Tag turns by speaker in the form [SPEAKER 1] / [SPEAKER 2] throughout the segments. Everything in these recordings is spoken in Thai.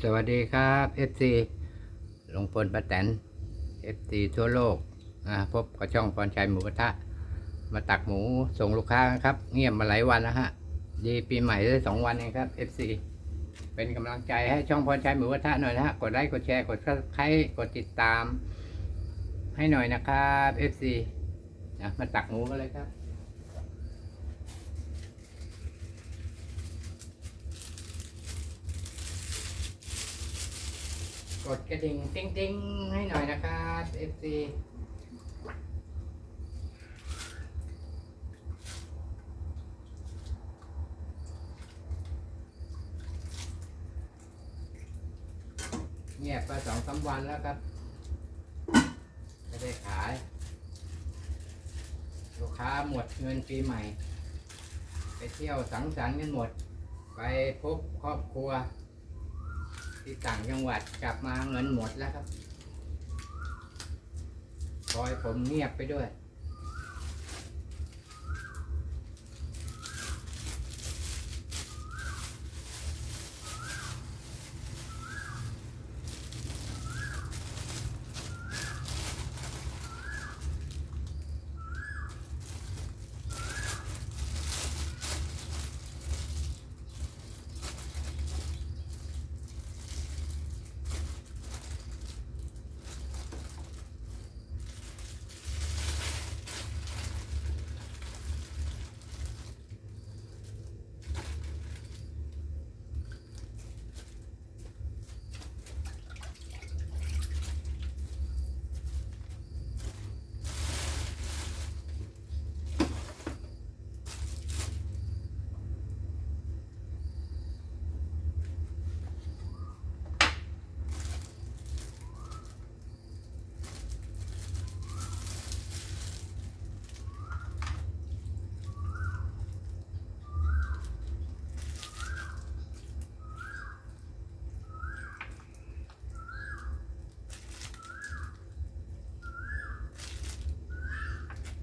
[SPEAKER 1] สวัสดีครับ FC ลงพลป้าแตน FC ทั่วโลกอ่าพบกับช่องพรชัยหมูกระทะ มาตักหมูส่งลูกค้าครับ เงียบมาหลายวันแล้วฮะ ดีปีใหม่ได้สองวันเองครับ FC เป็นกำลังใจให้ช่องพรชัยหมูกระทะหน่อยนะฮะ กดไลค์กดแชร์กดซับสไครต์กดติดตาม ให้หน่อยนะครับ FC นะมาตักหมูกันเลยครับ กดกระดิ่งติ้งติ้งๆให้หน่อยนะครับ FC เงียบไปสองสามวันแล้วครับ ไม่ได้ขาย ลูกค้าหมดเงินปีใหม่ ไปเที่ยวสังสรรค์กันหมด ไปพบครอบครัว ที่ต่างจังหวัดกลับมาเงินหมดแล้วครับคอยผมเงียบไปด้วย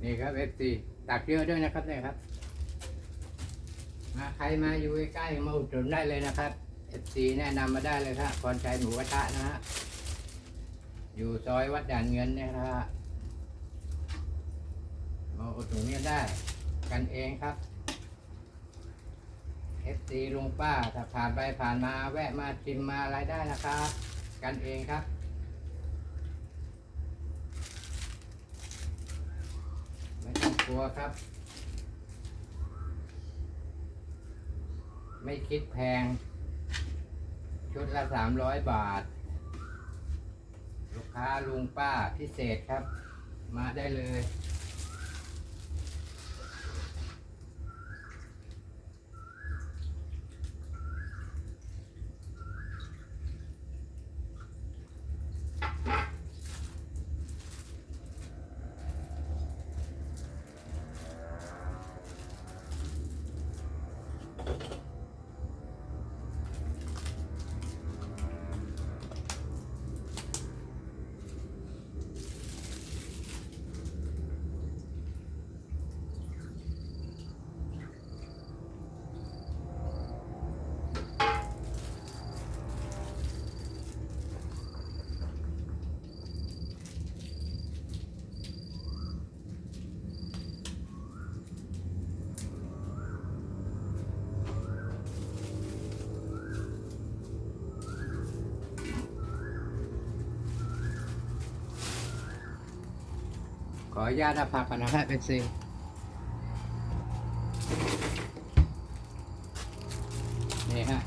[SPEAKER 1] นี่ครับ FC ตักเยอะด้วยนะครับเนี่ยครับ มาใครมาอยู่ใกล้ๆมาอุดหนุนได้เลยนะครับ FC แนะนำมาได้เลยครับพรชัยหมูกระทะนะฮะอยู่ซอยวัดด่านเงินเนี่ยนะฮะมาอุดหนุนเนี่ยได้ กันเองครับ FC ลุงป้าถ้าผ่านไปผ่านมาแวะมาชิมมาอะไรได้นะครับ กันเองครับ ไม่ ตัวครับ ไม่คิดแพง ชุดละสามร้อยบาท ลูกค้าลุงป้าพิเศษครับ มาได้เลย ออนุญาตอาผักก่อนนะฮะเป็นซีนี่ฮะ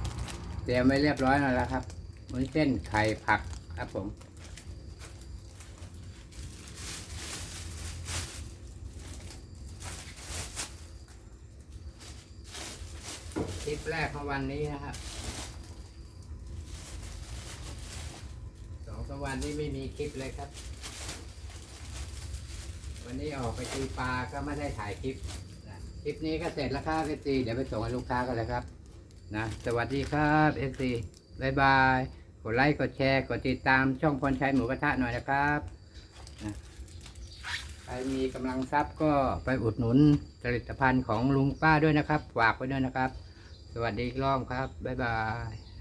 [SPEAKER 1] เตรียมไว้เรียบร้อยแล้วครับมุ้นเส้นไข่ผักครับผมคลิปแรกของวันนี้นะครับสองสามวันนี้ไม่มีคลิปเลยครับ วันนี้ออกไปตีปลาก็ไม่ได้ถ่ายคลิปนะคลิปนี้ก็เสร็จแล้วครับเอซีเดี๋ยวไปส่งให้ลูกค้ากันเลยครับ นะ สวัสดีครับเอซีบายบาย กดไลค์ กดแชร์ กดติดตามช่องพรชัยหมูกระทะหน่อยนะครับนะใครมีกำลังทรัพย์ก็ไปอุดหนุนผลิตภัณฑ์ของลุงป้าด้วยนะครับ ฝากไว้ด้วยนะครับ สวัสดีอีกรอบครับ บ๊ายบาย